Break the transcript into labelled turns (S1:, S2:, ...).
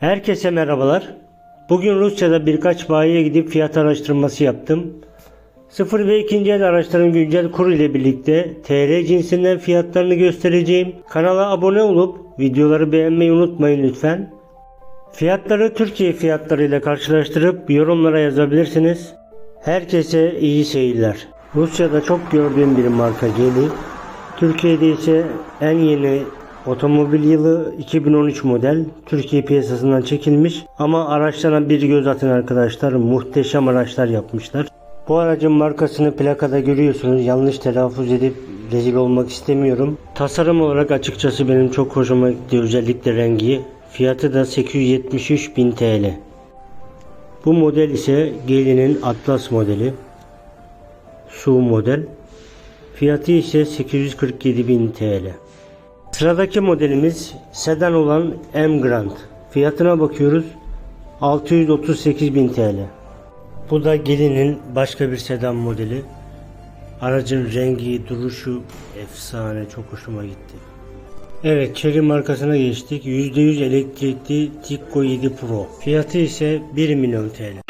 S1: Herkese merhabalar. Bugün Rusya'da birkaç bayiye gidip fiyat araştırması yaptım. Sıfır ve ikinci el araçların güncel kuru ile birlikte TL cinsinden fiyatlarını göstereceğim. Kanala abone olup videoları beğenmeyi unutmayın lütfen. Fiyatları Türkiye fiyatlarıyla karşılaştırıp yorumlara yazabilirsiniz. Herkese iyi seyirler. Rusya'da çok gördüğüm bir marka Geely. Türkiye'de ise en yeni otomobil yılı 2013 model. Türkiye piyasasından çekilmiş ama araçlarına bir göz atın arkadaşlar. Muhteşem araçlar yapmışlar. Bu aracın markasını plakada görüyorsunuz. Yanlış telaffuz edip rezil olmak istemiyorum. Tasarım olarak açıkçası benim çok hoşuma gitti. Özellikle rengi. Fiyatı da 873.000 TL. Bu model ise Geely'nin Atlas modeli. Su model. Fiyatı ise 847.000 TL. Sıradaki modelimiz sedan olan M Grand. Fiyatına bakıyoruz. 638.000 TL. Bu da Geely'nin başka bir sedan modeli. Aracın rengi, duruşu efsane. Çok hoşuma gitti. Evet, Chery markasına geçtik. %100 elektrikli Tikko 7 Pro. Fiyatı ise 1 milyon TL.